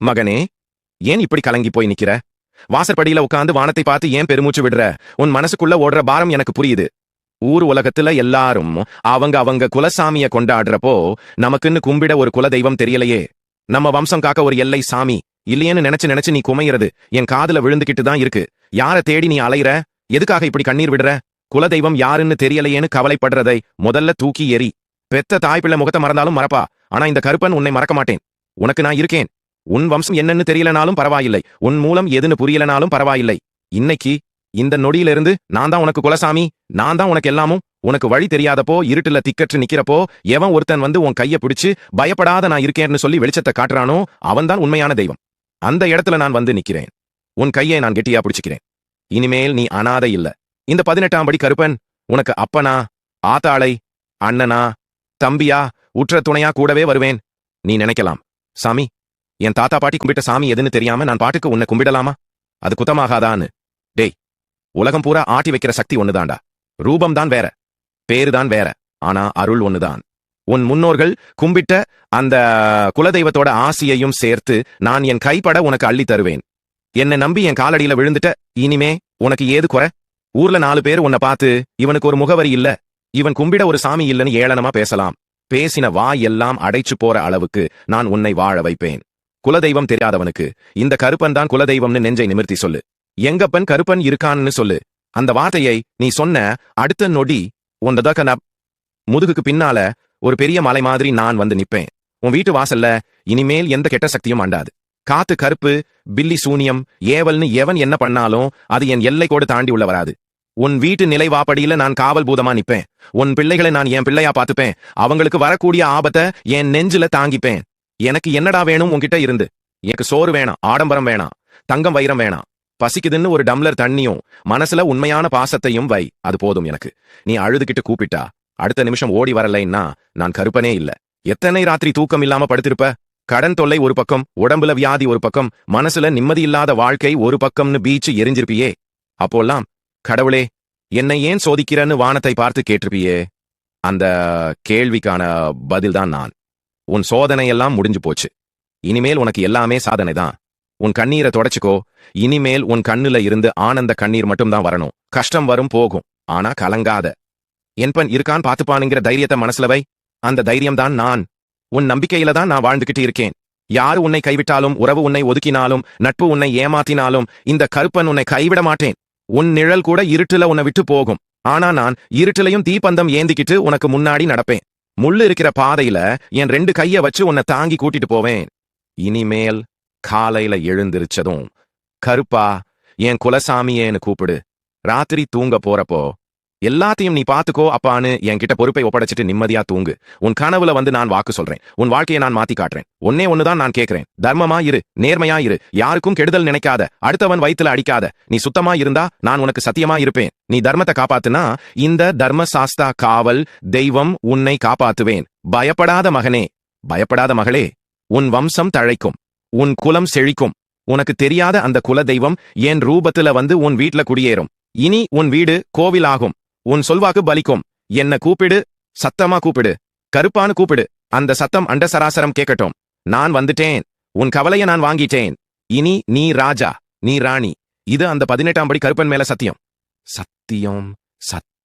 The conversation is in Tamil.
மகனே ஏன் இப்படி கலங்கி போய் நிக்கிற? வாசற்படியில உட்காந்து வானத்தை பார்த்து ஏன் பெருமூச்சு விடுற? உன் மனசுக்குள்ள ஓடுற பாரம் எனக்கு புரியுது. ஊர் உலகத்துல எல்லாரும் அவங்க அவங்க குலசாமிய கொண்டாடுறப்போ நமக்குன்னு கும்பிட ஒரு குலதெய்வம் தெரியலையே. நம்ம வம்சம் காக்க ஒரு எல்லை சாமி. இல்லையேன்னு நினைச்சு நினைச்சு நீ குமையிறது. என் காதுல விழுந்துகிட்டு தான் இருக்கு. யார தேடி நீ அலையிற? எதுக்காக இப்படி கண்ணீர் விடுற? குலதெய்வம் யாருன்னு தெரியலையேன்னு கவலைப்படுறதை முதல்ல தூக்கி எறி. பெத்த தாய்ப்பிள்ள முகத்தை மறந்தாலும் மறப்பா. ஆனா இந்த கருப்பன் உன்னை மறக்க மாட்டேன். உனக்கு நான் இருக்கேன். உன் வம்சம் என்னன்னு தெரியலனாலும் பரவாயில்லை. உன் மூலம் எதுன்னு புரியலனாலும் பரவாயில்லை. இன்னைக்கு இந்த நொடியிலிருந்து நான் தான் உனக்கு குலசாமி நான் தான் உனக்கு எல்லாமும். உனக்கு வழி தெரியாதப்போ இருட்டுல திக்கற்று நிக்கிறப்போ எவன் ஒருத்தன் வந்து உன் கைய பிடிச்சு பயப்படாத நான் இருக்கேன்னு சொல்லி வெளிச்சத்தை காட்டுறானோ அவன்தான் உண்மையான தெய்வம். அந்த இடத்துல நான் வந்து நிக்கிறேன். உன் கையை நான் கெட்டியா பிடிச்சிக்கிறேன். இனிமேல் நீ அனாதை இல்ல. இந்த பதினெட்டாம் படி கருப்பன் உனக்கு அப்பனா ஆத்தாளை அண்ணனா தம்பியா உற்ற துணையா கூடவே வருவேன். நீ நினைக்கலாம். சாமி என் தாத்தா பாட்டி கும்பிட்ட சாமி எதுன்னு தெரியாம நான் பாட்டுக்கு உன்னை கும்பிடலாமா? அது குத்தமாகாதான்னு. டேய் உலகம் பூரா ஆட்டி வைக்கிற சக்தி ஒண்ணுதான்டா. ரூபம் தான் வேற பேரு தான் வேற ஆனா அருள் ஒண்ணுதான். உன் முன்னோர்கள் கும்பிட்ட அந்த குலதெய்வத்தோட ஆசியையும் சேர்த்து நான் என் கைப்பட உனக்கு அள்ளி தருவேன். என்னை நம்பி என் காலடியில விழுந்துட்ட இனிமே உனக்கு ஏது குறை? ஊர்ல நாலு பேர் உன்னை பார்த்து இவனுக்கு ஒரு முகவரி இல்ல இவன் கும்பிட ஒரு சாமி இல்லைன்னு ஏளனமா பேசலாம். பேசின வாய் எல்லாம் அடைச்சு போற அளவுக்கு நான் உன்னை வாழ வைப்பேன். குலதெய்வம் தெரியாதவனுக்கு இந்த கருப்பன் தான் குலதெய்வம்னு நெஞ்சை நிமிர்த்தி சொல்லு. எங்கப்பன் கருப்பன் இருக்கான்னு சொல்லு. அந்த வார்த்தையை நீ சொன்ன அடுத்த நொடி உன்னதக்க நான் முதுகுக்கு பின்னால ஒரு பெரிய மலை மாதிரி நான் வந்து நிப்பேன். உன் வீட்டு வாசல்ல இனிமேல் எந்த கெட்ட சக்தியும் அண்டாது. காத்து கருப்பு பில்லி சூனியம் ஏவல்னு எவன் என்ன பண்ணாலும் அது என் எல்லை கோடு தாண்டி உள்ள வராது. உன் வீட்டு நிலைவாப்படியில நான் காவல் பூதமா நிப்பேன். உன் பிள்ளைகளை நான் என் பிள்ளையா பாத்துப்பேன் அவங்களுக்கு வரக்கூடிய ஆபத்தை என் நெஞ்சில தாங்கிப்பேன். எனக்கு என்னடா வேணும் உன்கிட்ட இருந்து? எனக்கு சோறு வேணாம் ஆடம்பரம் வேணாம் தங்கம் வைரம் வேணாம். பசிக்குதுன்னு ஒரு டம்ளர் தண்ணியும் மனசுல உண்மையான பாசத்தையும் வை அது போதும் எனக்கு. நீ அழுதுகிட்டு கூப்பிட்டா அடுத்த நிமிஷம் ஓடி வரலைன்னா நான் கருப்பனே இல்ல. எத்தனை ராத்திரி தூக்கம் இல்லாம படுத்திருப்ப? கடன் தொல்லை ஒரு பக்கம் உடம்புல வியாதி ஒரு பக்கம் மனசுல நிம்மதி இல்லாத வாழ்க்கை ஒரு பக்கம்னு பீச்சு எரிஞ்சிருப்பியே. அப்போல்லாம் கடவுளே என்னை ஏன் சோதிக்கிறன்னு வானத்தை பார்த்து கேட்டிருப்பியே? அந்த கேள்விக்கான பதில்தான் நான். உன் சோதனையெல்லாம் முடிஞ்சு போச்சு. இனிமேல் உனக்கு எல்லாமே சாதனை தான். உன் கண்ணீரை தொடச்சுக்கோ. இனிமேல் உன் கண்ணுல இருந்து ஆனந்த கண்ணீர் மட்டும்தான் வரணும். கஷ்டம் வரும் போகும். ஆனா கலங்காத. என்பன் இருக்கான் பாத்துப்பானுங்கிற தைரியத்தை மனசுல வை. அந்த தைரியம்தான் நான். உன் நம்பிக்கையில தான் நான் வாழ்ந்துகிட்டு இருக்கேன். யாரு உன்னை கைவிட்டாலும் உறவு உன்னை ஒதுக்கினாலும் நட்பு உன்னை ஏமாத்தினாலும் இந்த கருப்பன் உன்னை கைவிட மாட்டேன். உன் நிழல் கூட இருட்டுல உன்னை விட்டு போகும். ஆனா நான் இருட்டிலையும் தீப்பந்தம் ஏந்திக்கிட்டு உனக்கு முன்னாடி நடப்பேன். முள்ளு இருக்கிற பாதையில என் ரெண்டு கைய வச்சு உன்னை தாங்கி கூட்டிட்டு போவேன். இனிமேல் காலையில எழுந்திருச்சதும் கருப்பா என் குலசாமியேன்னு கூப்பிடு. ராத்திரி தூங்க போறப்போ எல்லாத்தையும் நீ பாத்துக்கோ அப்பான்னு என்கிட்ட பொறுப்பை ஒப்படைச்சிட்டு நிம்மதியா தூங்கு. உன் கனவுல வந்து நான் வாக்கு சொல்றேன். உன் வாழ்க்கையை நான் மாத்தி காட்டுறேன். ஒன்னே ஒண்ணுதான் நான் கேட்கிறேன் தர்மமா இரு நேர்மையா இரு. யாருக்கும் கெடுதல் நினைக்காத அடுத்தவன் வயித்துல அடிக்காத. நீ சுத்தமா இருந்தா நான் உனக்கு சத்தியமா இருப்பேன். நீ தர்மத்தை காப்பாத்துனா இந்த தர்ம சாஸ்தா காவல் தெய்வம் உன்னை காப்பாத்துவேன். பயப்படாத மகனே பயப்படாத மகளே உன் வம்சம் தழைக்கும். உன் குலம் செழிக்கும். உனக்கு தெரியாத அந்த குல தெய்வம் என் ரூபத்துல வந்து உன் வீட்ல குடியேறும். இனி உன் வீடு கோவிலாகும். உன் சொல்வாக்கு பலிக்கும். என்ன கூப்பிடு. சத்தமா கூப்பிடு. கருப்பான்னு கூப்பிடு. அந்த சத்தம் அண்ட சராசரம் கேட்கட்டும். நான் வந்துட்டேன். உன் கவலைய நான் வாங்கிட்டேன். இனி நீ ராஜா. நீ ராணி. இது அந்த பதினெட்டாம் படி கருப்பன் மேல சத்தியம். சத்தியம். சத்தியம்.